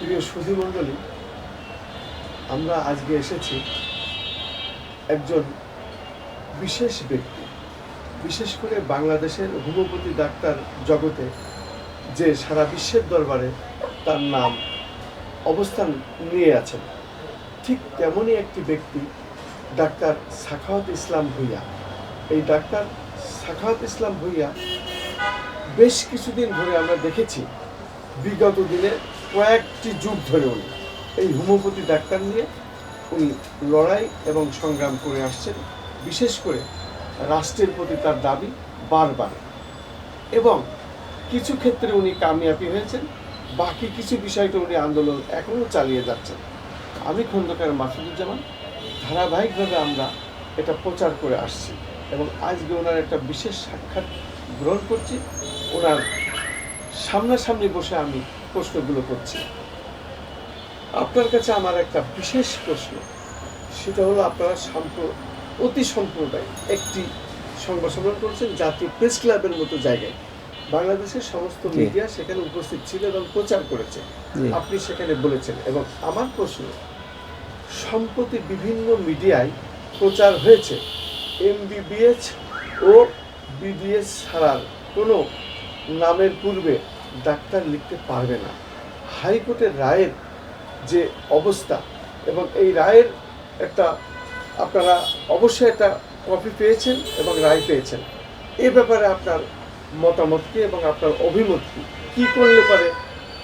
প্রিয় সুধীমণ্ডলী, আমরা আজকে এসেছি একজন বিশেষ ব্যক্তি, বিশেষ করে বাংলাদেশের হোমিওপ্যাথি ডাক্তার জগতে যে সারা বিশ্বের দরবারে তার নাম, অবস্থান নিয়ে আছেন। ঠিক তেমনই একটি ব্যক্তি, ডাক্তার সাখাওয়াত ইসলাম ভুইয়া। এই ডাক্তার সাখাওয়াত ইসলাম ভুইয়া বেশ কিছুদিন ধরে আমরা দেখেছি, বিগত দিনে কয়েকটি যুগ ধরে উনি, এই হোমিওপ্যাথি ডাক্তার নিয়ে উনি লড়াই এবং সংগ্রাম করে আসছেন, বিশেষ করে রাষ্ট্রের প্রতি তার দাবি বারবার। এবং কিছু ক্ষেত্রে উনি কামিয়াবি হয়েছেন, বাকি কিছু বিষয়টা উনি আন্দোলন এখনও চালিয়ে যাচ্ছেন। আমি খন্দকার মাসুদুজ্জামান, ধারাবাহিকভাবে আমরা এটা প্রচার করে আসছি এবং আজকে ওনার একটা বিশেষ সাক্ষাৎ গ্রহণ করছি। ওনার সামনাসামনি বসে আমি প্রশ্নগুলো করছি। আপনার কাছে আমার একটা বিশেষ প্রশ্ন। সেটা হলো আপনারা সাম্প্র অতি সম্প্রদায় একটি সংবাদ সম্মেলন করেছেন জাতীয় প্রেস ক্লাবের মতো জায়গায়। বাংলাদেশের সমস্ত মিডিয়া সেখানে উপস্থিত ছিল এবং প্রচার করেছে। আপনি সেখানে বলেছেন এবং আমার প্রশ্ন সম্প্রতি বিভিন্ন মিডিয়ায় প্রচার হয়েছে এমবিবিএস ও বিডিএস ছাড়ার কোনো নামের পূর্বে ডাক্তার লিখতে পারবে না। হাইকোর্টের রায়ের যে অবস্থা এবং এই রায়ের একটা আপনারা অবশ্যই একটা কপি পেয়েছেন এবং রায় পেয়েছেন। এ ব্যাপারে আপনার মতামত কি এবং আপনার অভিমত কি? কী করলে পারে?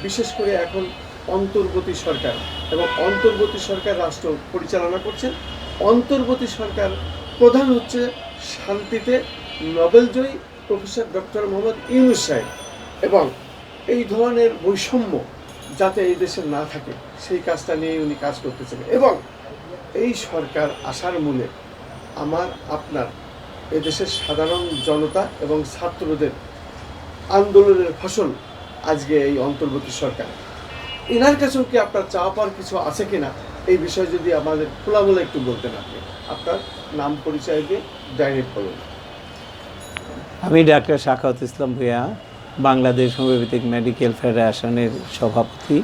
বিশেষ করে এখন অন্তর্বর্তী সরকার এবং অন্তর্বর্তী সরকার রাষ্ট্র পরিচালনা করছেন। অন্তর্বর্তী সরকার প্রধান হচ্ছে শান্তিতে নোবেলজয়ী প্রফেসর ডক্টর মোহাম্মদ ইউনুস সাহেব এবং এই ধরনের বৈষম্য যাতে এই দেশে না থাকে, সেই কাজটা নিয়ে উনি কাজ করতেছেন। এবং এই সরকার আসার মূলে আমার, আপনার এদেশের সাধারণ জনতা এবং ছাত্রদের আন্দোলনের ফসল আজকে এই অন্তর্বর্তী সরকার। এনার কাছেও কি আপনার চাওয়া পাওয়ার কিছু আছে কিনা? এই বিষয়ে যদি আমাদের খোলামেলা একটু বলতেন আপনি। আপনার নাম পরিচয় দিয়ে ডাইরেক্ট বলুন। আমি doctor Shakhawat Islam Bhuiya Bangladesh homeopathic medical ফেডারেশনের সভাপতি।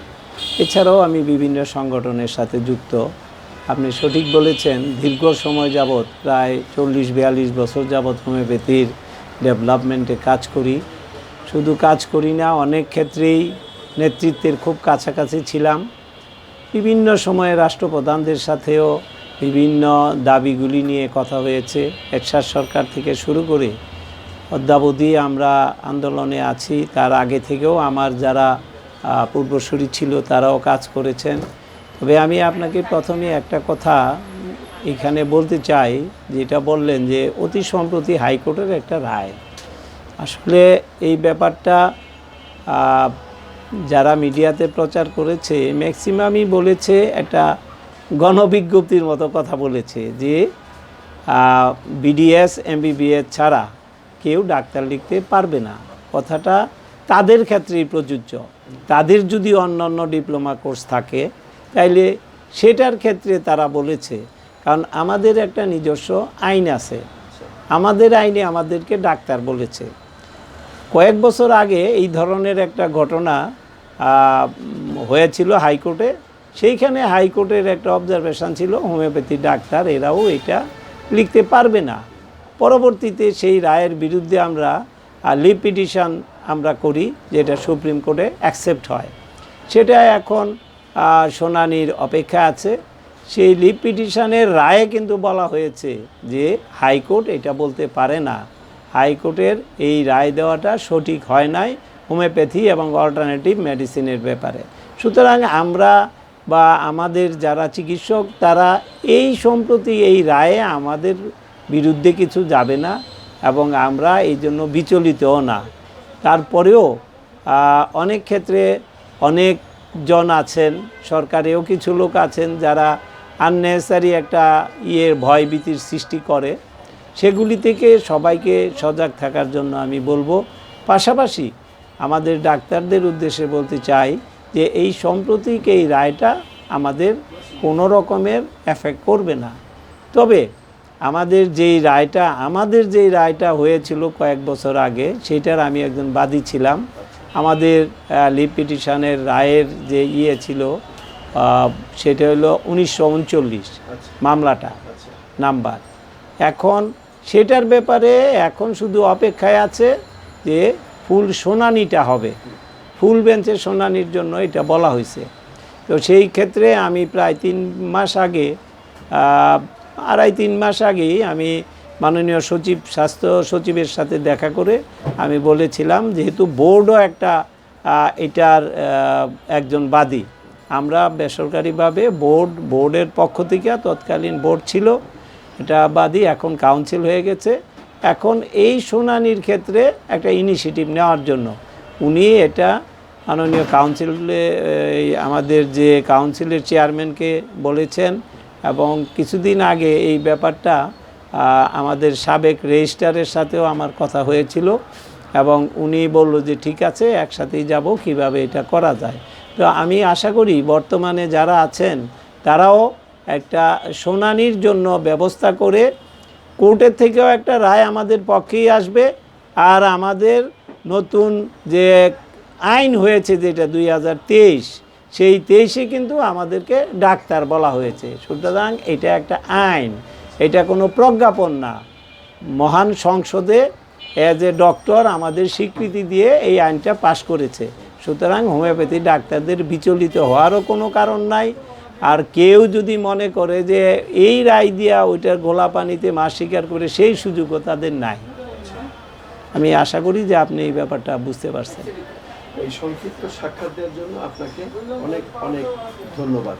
এছাড়াও আমি বিভিন্ন সংগঠনের সাথে যুক্ত। আপনি সঠিক বলেছেন, দীর্ঘ সময় যাবৎ, প্রায় চল্লিশ বিয়াল্লিশ বছর যাবৎ হোমিওপ্যাথির ডেভেলপমেন্টে কাজ করি। শুধু কাজ করি না, অনেক ক্ষেত্রেই নেতৃত্বের খুব কাছাকাছি ছিলাম। বিভিন্ন সময়ে রাষ্ট্রপ্রধানদের সাথেও বিভিন্ন দাবিগুলি নিয়ে কথা হয়েছে। এরশাদ সরকার থেকে শুরু করে অদ্যাবধি আমরা আন্দোলনে আছি। তার আগে থেকেও আমার যারা পূর্বসূরি ছিল তারাও কাজ করেছেন। তবে আমি আপনাকে প্রথমে একটা কথা এখানে বলতে চাই, যেটা বললেন যে অতি সম্প্রতি হাইকোর্টের একটা রায়। আসলে এই ব্যাপারটা যারা মিডিয়াতে প্রচার করেছে, ম্যাক্সিমামই বলেছে একটা গণবিজ্ঞপ্তির মতো কথা বলেছে যে বিডিএস, এমবিবিএস ছাড়া কেউ ডাক্তার লিখতে পারবে না। কথাটা তাদের ক্ষেত্রেই প্রযোজ্য। তাদের যদি অন্য অন্য ডিপ্লোমা কোর্স থাকে, তাইলে সেটার ক্ষেত্রে তারা বলেছে, কারণ আমাদের একটা নিজস্ব আইন আছে। আমাদের আইনে আমাদেরকে ডাক্তার বলেছে। কয়েক বছর আগে এই ধরনের একটা ঘটনা হয়েছিল হাইকোর্টে। সেইখানে হাইকোর্টের একটা অবজারভেশন ছিল, হোমিওপ্যাথি ডাক্তার, এরাও এটা লিখতে পারবে না। পরবর্তীতে সেই রায়ের বিরুদ্ধে আমরা লিভ আমরা করি, যেটা সুপ্রিম কোর্টে অ্যাকসেপ্ট হয়। সেটা এখন শুনানির অপেক্ষা আছে। সেই লিভ পিটিশনের রায়ে কিন্তু বলা হয়েছে যে হাইকোর্ট এটা বলতে পারে না। হাইকোর্টের এই রায় দেওয়াটা সঠিক হয় নাই হোমিওপ্যাথি এবং অল্টারনেটিভ মেডিসিনের ব্যাপারে। সুতরাং আমরা বা আমাদের যারা চিকিৎসক, তারা এই সম্প্রতি এই রায়ে আমাদের বিরুদ্ধে কিছু যাবে না এবং আমরা এই জন্য বিচলিতও না। তারপরেও অনেক ক্ষেত্রে অনেকজন আছেন, সরকারেও কিছু লোক আছেন যারা আননেসারি একটা ইয়ের ভয়ভীতির সৃষ্টি করে। সেগুলি থেকে সবাইকে সজাগ থাকার জন্য আমি বলব। পাশাপাশি আমাদের ডাক্তারদের উদ্দেশ্যে বলতে চাই যে, এই সাম্প্রতিক এই রায়টা আমাদের কোনো রকমের এফেক্ট করবে না। তবে আমাদের যেই রায়টা, আমাদের যেই রায়টা হয়েছিল কয়েক বছর আগে, সেটার আমি একজন বাদী ছিলাম। আমাদের লিভ পিটিশনের রায়ের যে ইয়ে ছিল সেটা হলো উনিশশো মামলাটা, নাম্বার। এখন সেটার ব্যাপারে এখন শুধু অপেক্ষায় আছে যে ফুল শুনানিটা হবে। ফুল বেঞ্চের শুনানির জন্য এটা বলা হয়েছে। তো সেই ক্ষেত্রে আমি প্রায় তিন মাস আগে আড়াই তিন মাস আগেই আমি মাননীয় সচিব, স্বাস্থ্য সচিবের সাথে দেখা করে আমি বলেছিলাম, যেহেতু বোর্ডও একটা এটার একজন বাদী। আমরা বেসরকারিভাবে বোর্ড, বোর্ডের পক্ষ থেকে তৎকালীন বোর্ড ছিল, এটা বাদী, এখন কাউন্সিল হয়ে গেছে। এখন এই শুনানির ক্ষেত্রে একটা ইনিশিয়েটিভ নেওয়ার জন্য উনি এটা মাননীয় কাউন্সিলে আমাদের যে কাউন্সিলের চেয়ারম্যানকে বলেছেন এবং কিছুদিন আগে এই ব্যাপারটা আমাদের সাবেক রেজিস্ট্রারের সাথেও আমার কথা হয়েছিল এবং উনি বলল যে, ঠিক আছে, একসাথেই যাব, কীভাবে এটা করা যায়? তো আমি আশা করি বর্তমানে যারা আছেন, তারাও একটা শুনানির জন্য ব্যবস্থা করে কোর্টের থেকেও একটা রায় আমাদের পক্ষেই আসবে। আর আমাদের নতুন যে আইন হয়েছে, যেটা দুই হাজার তেইশ সেই তেইশে কিন্তু আমাদেরকে ডাক্তার বলা হয়েছে। সুতরাং এটা একটা আইন। এটা কোনো প্রজ্ঞাপন না। মহান সংসদে অ্যাজ এ ডক্টর আমাদের স্বীকৃতি দিয়ে এই আইনটা পাশ করেছে। সুতরাং হোমিওপ্যাথি ডাক্তারদের বিচলিত হওয়ারও কোনো কারণ নাই। আর কেউ যদি মনে করে যে এই রায় দিয়া ওইটার গোলা পানিতে মাছ শিকার করে সেই সুযোগও তাদের নাই। আমি আশা করি যে আপনি এই ব্যাপারটা বুঝতে পারছেন। এই সংক্ষিপ্ত সাক্ষাৎ দেওয়ার জন্য আপনাকে অনেক অনেক ধন্যবাদ।